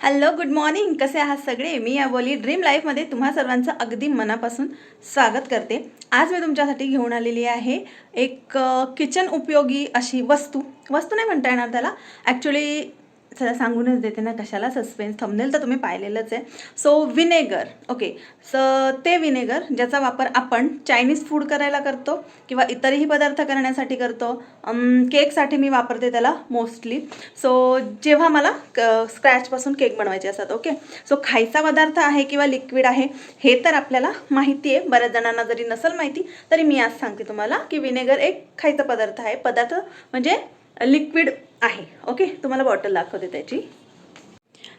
Hello good morning कसे आहात सगळे? मी या बोली ड्रीम लाईफमध्ये तुम्हा सर्वांचं अगदी मनापासून स्वागत करते. आज मी तुमच्यासाठी घेऊन आलेली आहे एक किचन उपयोगी अशी वस्तू. वस्तू नाही म्हणता येणार त्याला. ॲक्च्युली चला सांगूनच देते ना कशाला सस्पेन्स थंबनेल तर तुम्ही पाहिलेलंच आहे. सो विनेगर ओके स ते विनेगर ज्याचा वापर आपण चायनीज फूड करायला करतो किंवा इतरही पदार्थ करण्यासाठी करतो केकसाठी मी वापरते त्याला मोस्टली सो जेव्हा मला क स्क्रॅचपासून केक बनवायचे असतात ओके सो खायचा पदार्थ आहे किंवा लिक्विड आहे हे तर आपल्याला माहिती आहे. बऱ्याच जणांना जरी नसेल माहिती तरी मी आज सांगते तुम्हाला की विनेगर एक खायचा पदार्थ आहे. पदार्थ म्हणजे लिक्विड आहे. ओके तुम्हाला बॉटल दाखवते त्याची.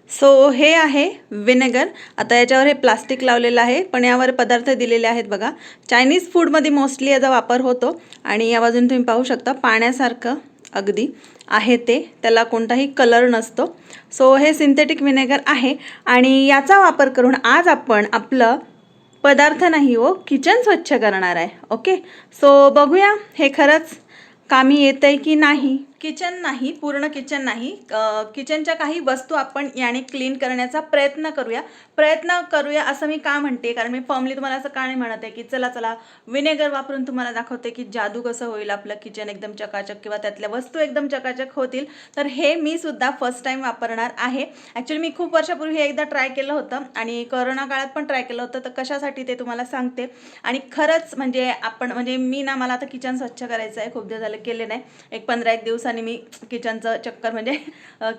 सो हे आहे विनेगर आता याच्यावर हे प्लास्टिक लावलेलं आहे. पण यावर पदार्थ दिलेले आहेत बघा. चायनीज फूडमध्ये मोस्टली याचा वापर होतो. आणि या बाजून तुम्ही पाहू शकता पाण्यासारखं अगदी आहे ते. त्याला कोणताही कलर नसतो. सो हे सिंथेटिक विनेगर आहे. आणि याचा वापर करून आज आपण आपलं पदार्थ नाही हो किचन स्वच्छ करणार आहे. ओके सो बघूया हे खरंच कामी येत आहे की नाही? किचन नाही पूर्ण किचन नाही. किचनच्या काही वस्तू आपण याने क्लीन करण्याचा प्रयत्न करूया. प्रयत्न करूया असं मी का म्हणते? कारण मी फॉर्मली तुम्हाला असं का नाही म्हणत आहे की चला चला विनेगर वापरून तुम्हाला दाखवते की जादू कसं होईल आपलं किचन एकदम चकाचक किंवा त्यातल्या वस्तू एकदम चकाचक होतील. तर हे मी सुद्धा फर्स्ट टाईम वापरणार आहे. ॲक्च्युली मी खूप वर्षापूर्वी हे एकदा ट्राय केलं होतं आणि कोरोना काळात पण ट्राय केलं होतं. तर कशासाठी ते तुम्हाला सांगते. आणि खरंच म्हणजे आपण म्हणजे मी ना मला आता किचन स्वच्छ करायचं आहे. खूप दिवस झालं केले नाही. एक पंधरा एक दिवसांनी मी किचनचं चक्कर म्हणजे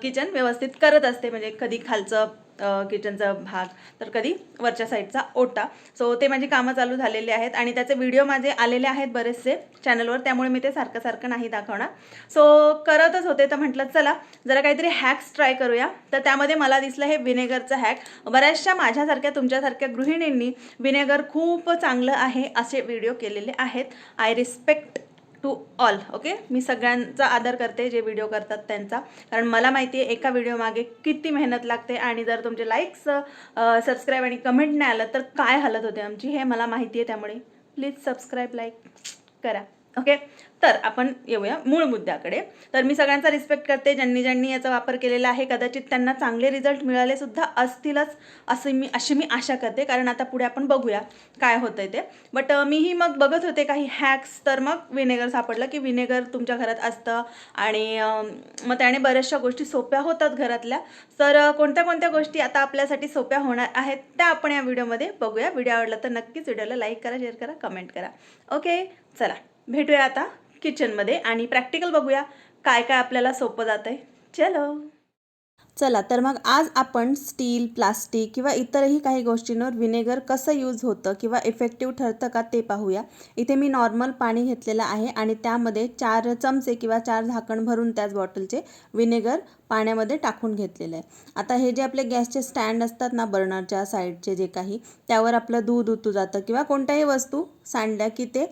किचन व्यवस्थित करत असते. म्हणजे कधी खालचं किचनचा भाग तर कधी वरच्या साईडचा ओटा. सो ते माझी कामं चालू झालेले आहेत आणि त्याचे व्हिडिओ माझे आलेले आहेत बरेचसे चॅनलवर. त्यामुळे मी ते सारखं सारखं नाही दाखवणार. सो करतच होते. तर म्हटलं चला जरा काहीतरी हॅक्स ट्राय करूया. तर त्यामध्ये मला दिसलं हे विनेगरचं हॅक बऱ्याचशा माझ्यासारख्या तुमच्यासारख्या गृहिणींनी विनेगर खूप चांगलं आहे असे व्हिडिओ केलेले आहेत. I respect to all okay मी सगळ्यांचा आदर करते जे व्हिडिओ करतात त्यांचा. कारण मला माहिती आहे एका व्हिडिओमागे किती मेहनत लागते आणि जर तुमचे लाईक्स सबस्क्राईब आणि कमेंट नाही आलं तर काय हालत होते आमची हे मला माहिती आहे त्यामुळे. प्लीज सबस्क्राईब लाईक करा ओके तर आपण येऊया मूळ मुद्द्याकडे. तर मी सगळ्यांचा रिस्पेक्ट करते. ज्यांनी ज्यांनी याचा वापर केलेला आहे कदाचित त्यांना चांगले रिझल्ट मिळाले सुद्धा असतीलच असे मी अशी मी आशा करते. कारण आता पुढे आपण बघूया काय होतंय ते. बट मीही मग बघत होते काही हॅक्स तर मग विनेगर सापडलं की विनेगर तुमच्या घरात असतं आणि मग त्याने बऱ्याचशा गोष्टी सोप्या होतात घरातल्या. तर कोणत्या कोणत्या गोष्टी आता आपल्यासाठी सोप्या होणार आहेत त्या आपण या व्हिडिओमध्ये बघूया. व्हिडिओ आवडला तर नक्कीच व्हिडिओला लाईक करा शेअर करा कमेंट करा. ओके चला. भेटूया आता. किचनमध्ये आणि प्रॅक्टिकल बघूया काय काय आपल्याला सोपं जातं आहे चलो. चला तर मग आज आपण स्टील प्लास्टिक किंवा इतरही काही गोष्टींवर विनेगर कसं यूज होतं किंवा इफेक्टिव्ह ठरतं का ते पाहूया. इथे मी नॉर्मल पाणी घेतलेलं आहे आणि त्यामध्ये चार चमचे किंवा चार झाकण भरून त्याच बॉटलचे विनेगर पाण्यामध्ये टाकून घेतलेलं आहे. आता हे जे आपले गॅसचे स्टँड असतात ना बर्नरच्या साईडचे जे काही त्यावर आपलं दूध उतू जातं किंवा कोणत्याही वस्तू सांडल्या की ते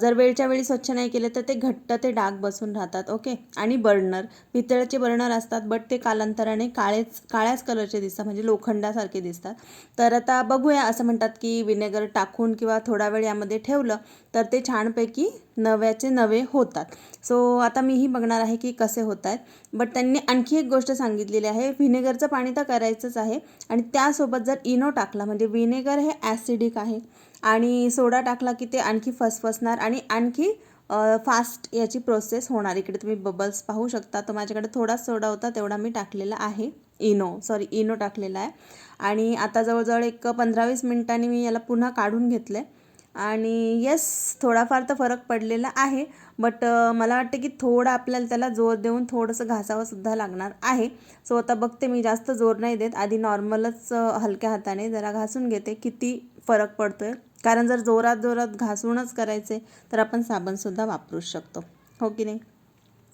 जर वेळच्या वेळी स्वच्छ नाही केले तर ते घट्ट ते डाग बसून राहतात ओके? आणि बर्नर पितळेचे बर्नर असतात बट ते कालांतराने काळेच काळ्याच कलरचे दिसतात म्हणजे लोखंडासारखे दिसतात. तर आता बघूया असं म्हणतात की विनेगर टाकून किंवा थोडा वेळ यामध्ये ठेवलं तर ते छानपैकी नव्याचे नवे होतात. सो आता मीही बघणार आहे की कसे होत आहेत बट त्यांनी आणखी एक गोष्ट सांगितलेली आहे. व्हिनेगरचं पाणी तर करायचंच आहे. आणि त्यासोबत जर इनो टाकला म्हणजे विनेगर हे ॲसिडिक आहे. आणि सोडा टाकला की ते आणखी फसफसणार आणि आणखी फास्ट याची प्रोसेस होणार. इकडे तुम्ही बबल्स पाहू शकता. तर माझ्याकडे थोडाच सोडा होता तेवढा मी टाकलेला आहे. इनो सॉरी इनो टाकलेला आहे. आणि आता जवळजवळ एक पंधरा वीस मिनिटांनी मी याला पुन्हा काढून घेतलं आहे आणि येस थोडाफार तर फरक पडलेला आहे बट मला वाटतं की थोडं आपल्याला त्याला जोर देऊन थोडंसं घासावंसुद्धा लागणार आहे. सो आता बघते मी जास्त जोर नाही देत. आधी नॉर्मलच हलक्या हाताने जरा घासून घेते. किती फरक पडतो आहे कारण जर जोरात जोरात घासूनच करायचे तर आपण साबणसुद्धा वापरू शकतो. हो की नाही?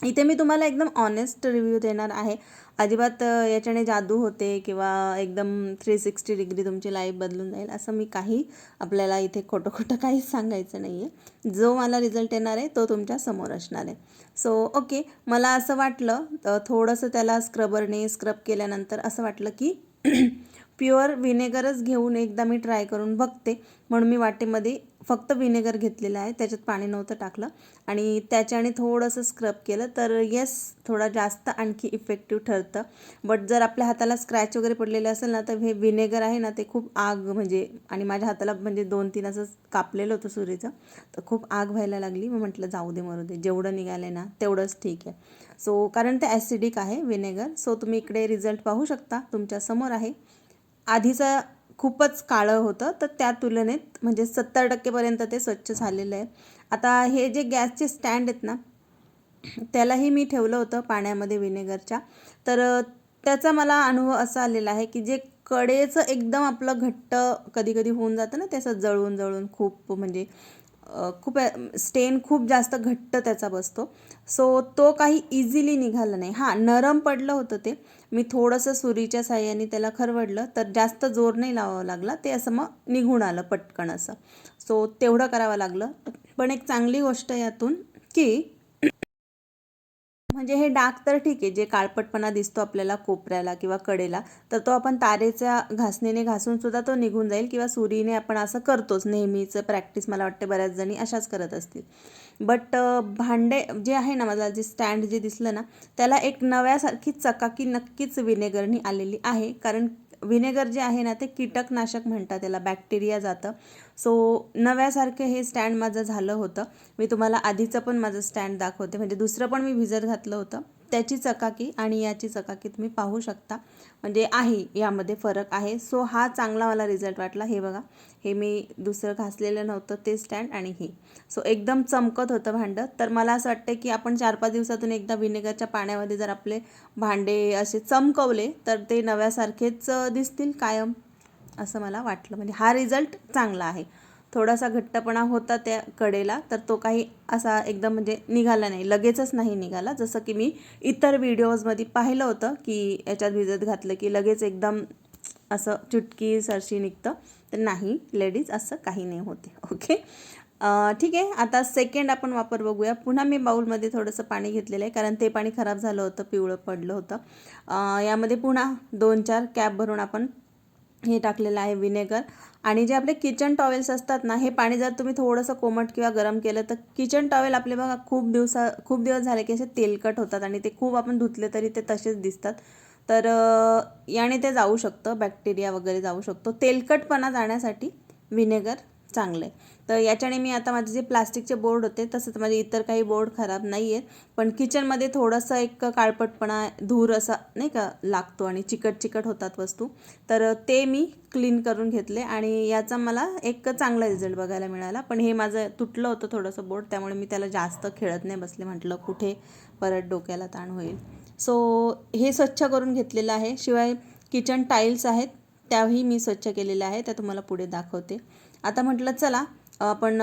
इथे मी तुम्हाला एकदम ऑनेस्ट रिव्ह्यू देणार आहे. अजिबात याच्याने जादू होते किंवा एकदम थ्री सिक्स्टी डिग्री तुमची लाईफ बदलून जाईल असं मी काही आपल्याला इथे खोटं खोटं काहीच सांगायचं नाही आहे जो मला रिझल्ट येणार आहे तो तुमच्यासमोर असणार आहे. सो ओके मला असं वाटलं थोडंसं त्याला स्क्रबरने स्क्रब केल्यानंतर असं वाटलं की प्युअर व्हिनेगरच घेऊन एकदा मी ट्राय करून बघते. म्हणून मी वाटेमध्ये फक्त व्हिनेगर घेतलेलं आहे. त्याच्यात पाणी नव्हतं टाकलं. आणि त्याच्याने थोडंसं स्क्रब केलं तर येस थोडा जास्त आणखी इफेक्टिव्ह ठरतं. बट जर आपल्या हाताला स्क्रॅच वगैरे पडलेले असेल ना तर हे व्हिनेगर आहे ना ते खूप आग म्हणजे आणि माझ्या हाताला म्हणजे दोन तीन असं कापलेलं होतं सुरीचं तर खूप आग व्हायला लागली. मी म्हटलं जाऊ दे मरू दे. जेवढं निघालं आहे ना तेवढंच ठीक आहे. सो कारण ते ॲसिडिक आहे व्हिनेगर. सो तुम्ही इकडे रिझल्ट पाहू शकता. तुमच्यासमोर आहे. आधीचं खूपच काळं होतं तर त्या तुलनेत म्हणजे सत्तर टक्केपर्यंत ते स्वच्छ झालेलं आहे. आता हे जे गॅसचे स्टँड आहेत ना त्यालाही मी ठेवलं होतं पाण्यामध्ये विनेगरच्या तर त्याचा मला अनुभव असा आलेला आहे की जे कडेचं एकदम आपलं घट्ट कधी कधी होऊन जातं ना त्याचं जळून जळून खूप म्हणजे खूप स्टेन खूप जास्त घट्ट त्याचा बसतो. सो तो काही इझिली निघाला नाही. हां नरम पडलं होतं ते मी थोडंसं सुरीच्या साह्याने त्याला खरवडलं तर जास्त जोर नाही लावावा लागला. ते असं मग निघून आलं पटकन असं. सो तेवढं करावं लागलं. पण एक चांगली गोष्ट यातून की म्हणजे हे डाग तर ठीक आहे जे काळपटपणा दिसतो आपल्याला कोपऱ्याला किंवा कडेला तर तो आपण तारेच्या घासणीने घासून सुद्धा तो निघून जाईल किंवा सुरीने आपण असं करतोच. नेहमीचं प्रॅक्टिस मला वाटते बऱ्याच जणी अशाच करत असतील. बट भांडे जे आहे ना माझा जे स्टँड जे दिसलं ना त्याला एक नव्यासारखी चकाकी नक्कीच विनेगरनी आलेली आहे. कारण विनेगर जे आहे ना ते कीटकनाशक म्हणतात त्याला बॅक्टेरिया जातं. सो नव्यासारखे हे स्टँड माझं झालं होतं. मी तुम्हाला आधीचं पण माझं स्टँड दाखवते. म्हणजे दुसरं पण मी भिजत घातलं होतं. त्याची चकाकी आणि याची चकाकी तुम्ही पाहू शकता. म्हणजे आहे यामध्ये फरक आहे. सो हा चांगला मला रिझल्ट वाटला. हे बघा. हे मी दुसरं घासलेलं नव्हतं. ते स्टँड आणि हे. सो एकदम चमकत होतं भांडं. तर मला असं वाटतं की आपण चार पाच दिवसातून एकदा विनेगरच्या पाण्यामध्ये जर आपले भांडे असे चमकवले तर ते नव्यासारखेच दिसतील कायम असं मला वाटलं. म्हणजे हा रिझल्ट चांगला आहे. थोडासा घट्टपणा होता त्या कडेला तर तो काही असा एकदम म्हणजे निघाला नाही. लगेचच नाही निघाला. जसं की मी इतर व्हिडिओजमध्ये पाहिलं होतं की याच्यात भिजत घातलं की लगेच एकदम असं चुटकी सरशी निघतं. तर नाही लेडीज असं काही नाही होते. ओके? ठीक आहे. आता सेकंड आपण वापर बघूया. पुन्हा मी बाऊलमध्ये थोडंसं पाणी घेतलेलं आहे कारण ते पाणी खराब झालं होतं पिवळं पडलं होतं. यामध्ये पुन्हा दोन चार कॅप भरून आपण हे टाकलेलं आहे विनेगर. आणि जे आपले किचन टॉवेल्स असतात ना हे पाणी जर तुम्ही थोडंसं कोमट किंवा गरम केलं तर किचन टॉवेल आपले बघा खूप दिवसा खूप दिवस झाले की असे तेलकट होतात आणि ते खूप आपण धुतले तरी ते तसेच दिसतात. तर याने ते जाऊ शकतं बॅक्टेरिया वगैरे जाऊ शकतो. तेलकटपणा जाण्यासाठी विनेगर चांगलं आहे. तर याच्याने मी आता माझे जे प्लास्टिकचे बोर्ड होते तसंच माझे इतर काही बोर्ड खराब नाही आहेत पण किचनमध्ये थोडंसं एक काळपटपणा धूर असा नाही का लागतो आणि चिकट चिकट होतात वस्तू. तर ते मी क्लीन करून घेतले आणि याचा मला एक चांगला रिझल्ट बघायला मिळाला. पण हे माझं तुटलं होतं थोडंसं बोर्ड त्यामुळे मी त्याला जास्त खेळत नाही बसले. म्हटलं कुठे परत डोक्याला ताण होईल. सो हे स्वच्छ करून घेतलेलं आहे. शिवाय किचन टाईल्स आहेत त्याही मी स्वच्छ केलेल्या आहे त्या तुम्हाला पुढे दाखवते. आता म्हटलं चला आपण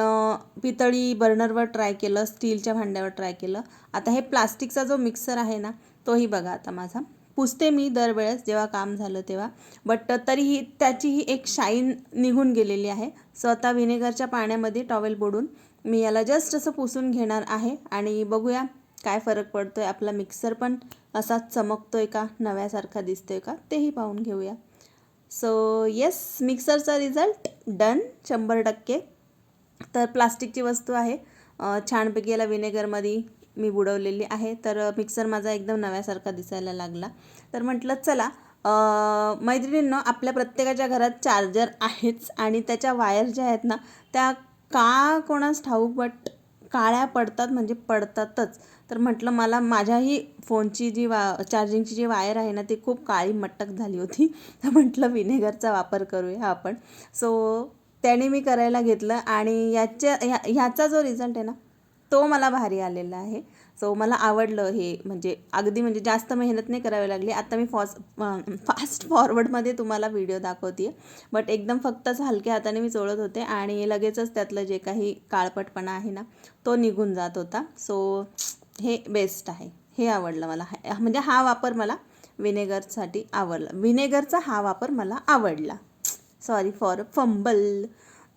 पितळी बर्नरवर ट्राय केलं स्टीलच्या भांड्यावर ट्राय केलं. आता हे प्लास्टिकचा जो मिक्सर आहे ना तोही बघा आता माझा. पुसते मी दरवेळेस जेव्हा काम झालं तेव्हा. बट तरीही त्याचीही एक शाईन निघून गेलेली आहे. स्वतः व्हिनेगरच्या पाण्यामध्ये टॉवेल बुडून मी याला जस्ट असं पुसून घेणार आहे. आणि बघूया काय फरक पडतो आहे आपला मिक्सर पण असा चमकतो आहे का? नव्यासारखा दिसतो आहे का? तेही पाहून घेऊया. सो येस मिक्सरचा रिझल्ट डन शंभर टक्के. तर प्लास्टिकची वस्तू आहे. छानपैकी याला विनेगरमध्ये मी बुडवलेली आहे. तर मिक्सर माझा एकदम नव्यासारखा दिसायला लागला. तर म्हटलं चला मैत्रिणींनो आपल्या प्रत्येकाच्या घरात चार्जर आहेच आणि त्याच्या वायर ज्या आहेत ना त्या का कोणास ठाऊक बट काळ्या पडतात म्हणजे पडतातच. तर म्हटलं मला माझ्याही फोनची जी वा चार्जिंगची जी वायर आहे ना ती खूप काळी मट्टक झाली होती. तर म्हटलं विनेगरचा वापर करूया आपण. सो त्याने मी करायला घेतलं आणि याच्या ह्या ह्याचा जो रिझल्ट आहे ना तो मला भारी आलेला आहे. सो मला आवडलं हे म्हणजे अगदी म्हणजे जास्त मेहनत नाही करावी लागली. आता मी फॉस फास्ट फॉरवर्डमध्ये तुम्हाला व्हिडिओ दाखवते बट एकदम फक्तच हलक्या हाताने मी चोळत होते आणि लगेचच त्यातलं जे काही काळपटपणा आहे ना तो निघून जात होता. सो हे बेस्ट आहे. हे आवडलं मला. म्हणजे हा वापर मला विनेगरसाठी आवडला. विनेगरचा हा वापर मला आवडला. सॉरी फॉर फंबल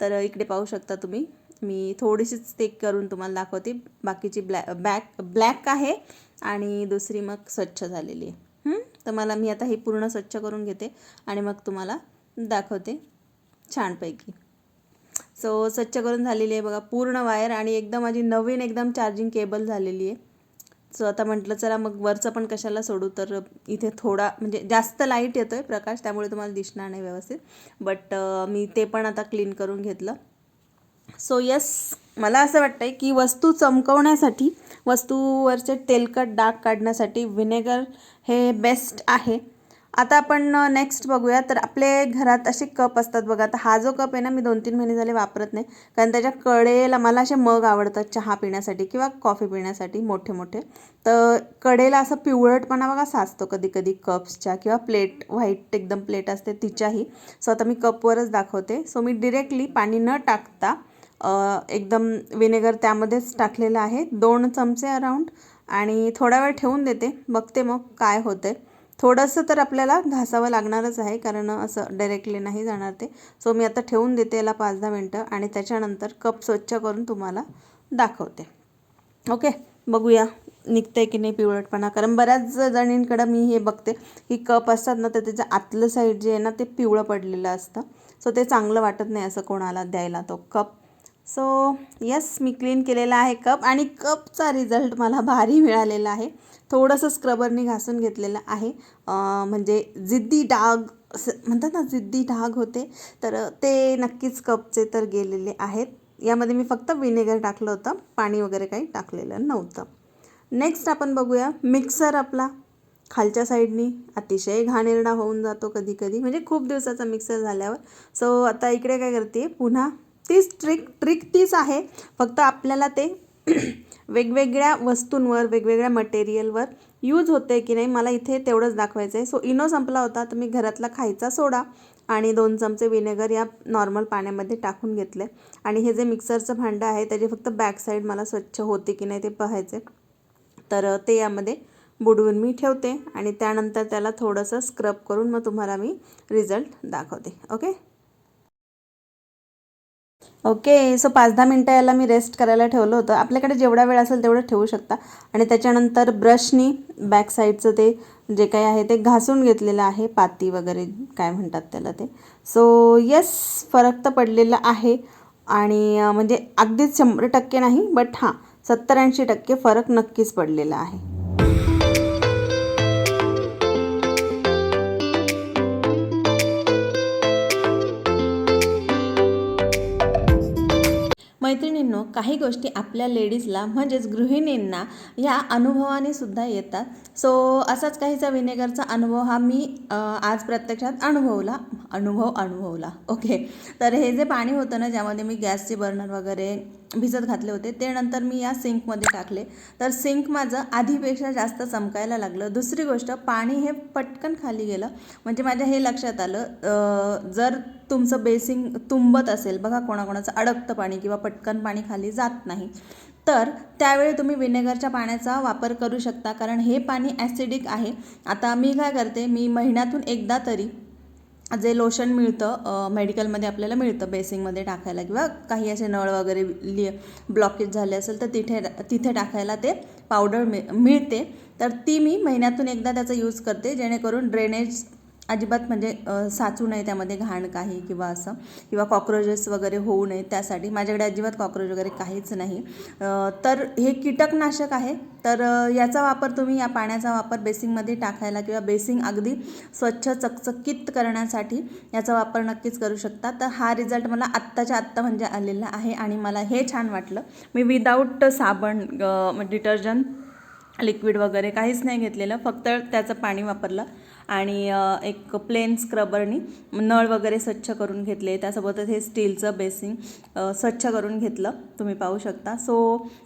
तर इकडे पाहू शकता तुम्ही. मी थोडीशीच ते करून तुम्हाला दाखवते. बाकीची ब्लॅ बॅक ब्लॅक आहे आणि दुसरी मग स्वच्छ झालेली आहे. तर मला मी आता हे पूर्ण स्वच्छ करून घेते आणि मग तुम्हाला दाखवते छानपैकी. सो स्वच्छ करून झालेली आहे बघा. पूर्ण वायर आणि एकदम माझी नवीन एकदम चार्जिंग केबल झालेली आहे. सो आता म्हटलं चला मग वरचं पण कशाला सोडू? तर इथे थोडा म्हणजे जास्त लाइट येतो आहे प्रकाश त्यामुळे तुम्हाला दिसणार नाही व्यवस्थित. बट मी ते पण आता क्लीन करून घेतलं. सो यस मला असं वाटतं आहे की वस्तू चमकवण्यासाठी वस्तूवरचे तेलकट डाग काढण्यासाठी व्हिनेगर हे बेस्ट आहे. आता आपण नेक्स्ट बघूया. तर आपले घरात असे कप असतात बघा. आता हा जो कप आहे ना मी दोन तीन महिने झाले वापरत नाही. कारण त्याच्या कडेला मला असे मग आवडतात चहा पिण्यासाठी किंवा कॉफी पिण्यासाठी मोठे मोठे. तर कडेला असं पिवळटपणा बघा साचतो कधी कधी कप्सच्या किंवा प्लेट व्हाईट एकदम प्लेट असते तिच्याही. सो आता मी कपवरच दाखवते. सो मी डिरेक्टली पाणी न टाकता एकदम विनेगर त्यामध्येच टाकलेलं आहे. दोन चमचे अराऊंड आणि थोडा वेळ ठेवून देते. बघते मग काय होतं थोडंसं तर आपल्याला घासावं लागणारच आहे कारण असं डायरेक्टली नाही जाणार ते. सो मी आता ठेवून देते याला पाच दहा मिनटं आणि त्याच्यानंतर कप स्वच्छ करून तुम्हाला दाखवते. ओके बघूया निघतंय की नाही पिवळटपणा. कारण बऱ्याच जणींकडं मी हे बघते की कप असतात ना तर त्याचं आतलं साईड जे आहे ना ते पिवळं पडलेलं असतं. सो ते चांगलं वाटत नाही असं कोणाला द्यायला तो कप. सो यस मी क्लीन केलेला आहे कप आणि कपचा रिझल्ट मला भारी मिळालेला आहे. थोडंसं स्क्रबरने घासून घेतलेलं आहे. म्हणजे जिद्दी डाग असं म्हणतात ना जिद्दी डाग होते. तर ते नक्कीच कपचे तर गेलेले आहेत. यामध्ये मी फक्त विनेगर टाकलं होतं. पाणी वगैरे काही टाकलेलं नव्हतं. नेक्स्ट आपण बघूया. मिक्सर आपला. खालच्या साईडनी अतिशय घाणेरडा होऊन जातो कधी कधी म्हणजे खूप दिवसाचा मिक्सर झाल्यावर. सो आता इकडे काय करते? पुन्हा तीच ट्रिक ट्रिक तीच आहे. फक्त आपल्याला ते वेगवेगळ्या वस्तूंवर वेगवेगळ्या मटेरियलवर यूज होते की नाही मला इथे तेवढंच दाखवायचं आहे सो इनो संपला होता तर मी घरातला खायचा सोडा आणि दोन चमचे विनेगर या नॉर्मल पाण्यामध्ये टाकून घेतले. आणि हे जे मिक्सरचं भांडं आहे त्याची फक्त बॅक साईड मला स्वच्छ होते की नाही ते पाहायचे. तर ते यामध्ये बुडवून मी ठेवते आणि त्यानंतर त्याला थोडंसं स्क्रब करून मग तुम्हाला मी रिझल्ट दाखवते. ओके ओके सो पाच दहा मिनटं याला मी रेस्ट करायला ठेवलं होतं. आपल्याकडे जेवढा वेळ असेल तेवढं ठेवू शकता. आणि त्याच्यानंतर ब्रशनी बॅक साईडचं ते जे काही आहे ते घासून घेतलेलं आहे पाती वगैरे काय म्हणतात त्याला ते. सो येस फरक तर पडलेला आहे. आणि म्हणजे अगदीच शंभर टक्के नाही बट हां सत्तर ऐंशी टक्के फरक नक्कीच पडलेला आहे. मैत्रिणींनो काही गोष्टी आपल्या लेडीजला म्हणजेच गृहिणींना ह्या अनुभवाने सुद्धा येतात. सो असाच काहीचा विनेगरचा अनुभव हा मी आज प्रत्यक्षात अनुभवला अनुभव अनुभवला. ओके तर हे जे पाणी होतं ना ज्यामध्ये मी गॅसचे बर्नर वगैरे भिजत घातले होते. ते नंतर मी या सिंकमध्ये टाकले. तर सिंक माझं आधीपेक्षा जास्त चमकायला लागलं. दुसरी गोष्ट पाणी हे पटकन खाली गेलं. म्हणजे माझ्या हे लक्षात आलं जर तुमचं बेसिंग तुंबत असेल बघा कोणाकोणाचं अडकतं पाणी किंवा पटकन पाणी खाली जात नाही तर त्यावेळी तुम्ही विनेगरच्या पाण्याचा वापर करू शकता. कारण हे पाणी ॲसिडिक आहे. आता मी काय करते मी महिन्यातून एकदा तरी जे लोशन मिळतं मेडिकलमध्ये आपल्याला मिळतं बेसिंगमध्ये टाकायला किंवा काही असे नळ वगैरे लि ब्लॉकेज झाले असेल तर तिथे तिथे टाकायला ते पावडर मि मिळते. तर ती मी महिन्यातून एकदा त्याचा यूज करते जेणेकरून ड्रेनेज अजिबात म्हणजे साचू नये त्यामध्ये घाण काही किंवा असं किंवा कॉक्रोचेस वगैरे होऊ नये त्यासाठी. माझ्याकडे अजिबात कॉक्रोच वगैरे काहीच नाही. तर हे कीटकनाशक आहे. तर याचा वापर तुम्ही या पाण्याचा वापर बेसिंगमध्ये टाकायला किंवा बेसिंग अगदी स्वच्छ चकचकीत करण्यासाठी याचा वापर नक्कीच करू शकता. तर हा रिझल्ट मला आत्ताच्या आत्ता म्हणजे आलेला आहे आणि मला हे छान वाटलं. मी विदाऊट साबण डिटर्जंट म्हणजे लिक्विड वगैरे काहीच नाही घेतलेलं. फक्त त्याचं पाणी वापरलं. आणि एक प्लेन स्क्रबरनी नळ वगैरे स्वच्छ करून घेतले. त्यासोबतच हे स्टीलचं बेसिंग स्वच्छ करून घेतलं. तुम्ही पाहू शकता. सो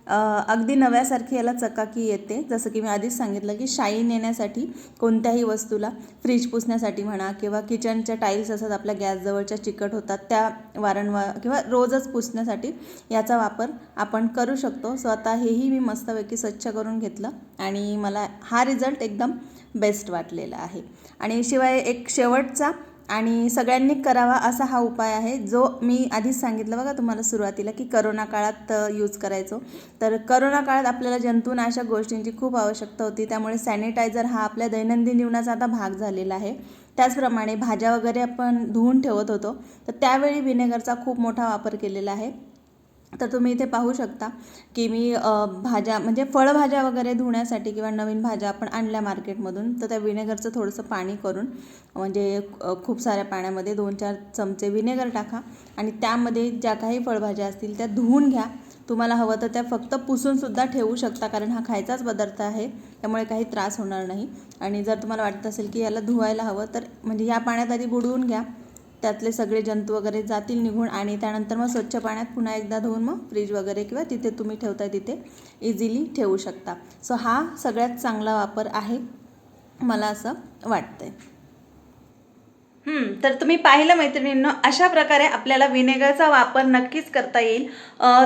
अगदी नव्यासारखी याला चकाकी येते. जसं की मी आधीच सांगितलं की शाईन येण्यासाठी कोणत्याही वस्तूला फ्रीज पुसण्यासाठी म्हणा किंवा किचनच्या टाईल्स असतात आपल्या गॅसजवळच्या चिकट होतात त्या वारंवार किंवा रोजच पुसण्यासाठी याचा वापर आपण करू शकतो. सो आता हेही मी मस्तपैकी स्वच्छ करून घेतलं आणि मला हा रिझल्ट एकदम बेस्ट वाटलेला आहे. आणि शिवाय एक शेवटचा आणि सगळ्यांनी करावा असा हा उपाय आहे जो मी आधीच सांगितलं बघा तुम्हाला सुरुवातीला की करोना काळात यूज करायचो. तर करोना काळात आपल्याला जंतुनाशक गोष्टींची खूप आवश्यकता होती. त्यामुळे सॅनिटायझर हा आपल्या दैनंदिन जीवनाचा आता भाग झालेला आहे. त्याचप्रमाणे भाज्या वगैरे आपण धुवून ठेवत होतो. तर त्यावेळी व्हिनेगरचा खूप मोठा वापर केलेला आहे. तर तुम्ही इथे पाहू शकता की मी भाज्या म्हणजे फळभाज्या वगैरे धुण्यासाठी किंवा नवीन भाज्या आपण आणल्या मार्केटमधून तर त्या विनेगरचं थोडंसं पाणी करून म्हणजे खूप साऱ्या पाण्यामध्ये दोन चार चमचे विनेगर टाका आणि त्यामध्ये ज्या काही फळभाज्या असतील त्या धुवून घ्या. तुम्हाला हवं तर त्या फक्त पुसूनसुद्धा ठेवू शकता कारण हा खायचाच पदार्थ आहे त्यामुळे काही त्रास होणार नाही. आणि जर तुम्हाला वाटत असेल की याला धुवायला हवं तर म्हणजे या पाण्यात आधी बुडवून घ्या. त्यातले सगळे जंतू वगैरे जातील निघून आणि त्यानंतर मग स्वच्छ पाण्यात पुन्हा एकदा धुवून मग फ्रीज वगैरे किंवा तिथे तुम्ही ठेवताय तिथे इझिली ठेवू शकता. सो हा सगळ्यात चांगला वापर आहे मला असं वाटतंय. आहे तर तुम्ही पाहिलं मैत्रिणींनो अशा प्रकारे आपल्याला विनेगरचा वापर नक्कीच करता येईल.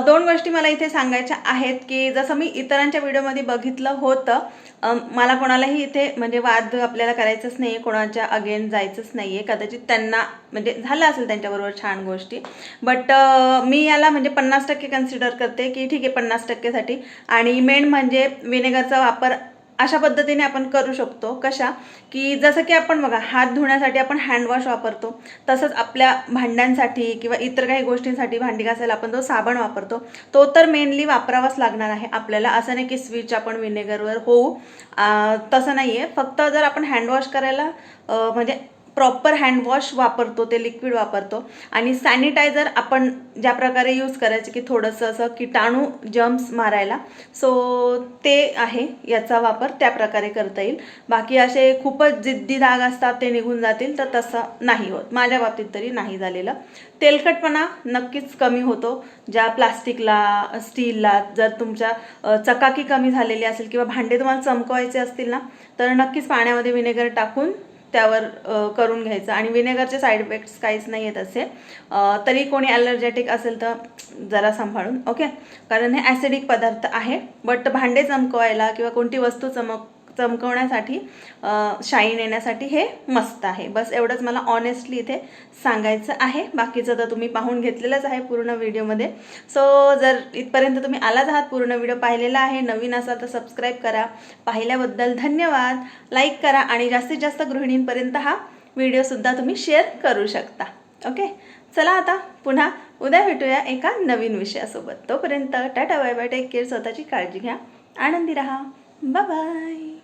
दोन गोष्टी मला इथे सांगायच्या आहेत की जसं मी इतरांच्या व्हिडिओमध्ये बघितलं होतं मला कोणालाही इथे म्हणजे वाद आपल्याला करायचंच नाही आहे कोणाच्या अगेन जायचंच नाही आहे कदाचित त्यांना म्हणजे झालं असेल त्यांच्याबरोबर छान गोष्टी. बट मी याला म्हणजे पन्नास टक्के कन्सिडर करते की ठीक आहे पन्नास टक्केसाठी. आणि मेन म्हणजे विनेगरचा वापर अशा पद्धतीने आपण करू शकतो. कशा? की जसं की आपण बघा हात धुण्यासाठी आपण हँडवॉश वापरतो. तसंच आपल्या भांड्यांसाठी किंवा इतर काही गोष्टींसाठी भांडी घासायला आपण जो साबण वापरतो. तो तर मेनली वापरावाच लागणार आहे आपल्याला. असं नाही की स्विच आपण विनेगरवर होऊ. तसं नाही आहे फक्त जर आपण हँडवॉश करायला म्हणजे प्रॉपर हँडवॉश वापरतो ते लिक्विड वापरतो. आणि सॅनिटायझर आपण ज्या प्रकारे यूज करायचे की थोडंसं असं किटाणू जम्स मारायला. सो ते आहे याचा वापर त्या प्रकारे करता येईल. बाकी असे खूपच जिद्दी डाग असतात ते निघून जातील तर तसं नाही होत. माझ्या बाबतीत तरी नाही झालेलं. तेलकटपणा नक्कीच कमी होतो. ज्या प्लास्टिकला स्टीलला जर तुमच्या चकाकी कमी झालेली असेल किंवा भांडे तुम्हाला चमकवायचे असतील ना तर नक्कीच पाण्यामध्ये विनेगर टाकून त्यावर करून घ्यायचं. आणि विनेगरचे साईड इफेक्ट्स काहीच नाही आहेत असे. तरी कोणी ॲलर्जेटिक असेल तर जरा सांभाळून ओके कारण हे ॲसिडिक पदार्थ आहे बट भांडे चमकवायला किंवा कोणती वस्तू चमक चमकवण्यासाठी शाईन येण्यासाठी हे मस्त आहे. बस एवढंच मला ऑनेस्टली इथे सांगायचं आहे. बाकीचं तर तुम्ही पाहून घेतलेलंच आहे पूर्ण व्हिडिओमध्ये. सो जर इथपर्यंत तुम्ही आलाच आहात पूर्ण व्हिडिओ पाहिलेला आहे नवीन असाल तर सबस्क्राईब करा. पाहिल्याबद्दल धन्यवाद. लाईक करा आणि जास्तीत जास्त गृहिणींपर्यंत हा व्हिडिओसुद्धा तुम्ही शेअर करू शकता. ओके चला आता पुन्हा उद्या भेटूया एका नवीन विषयासोबत. तोपर्यंत tata bye bye take care स्वतःची काळजी घ्या. आनंदी रहा. Bye bye.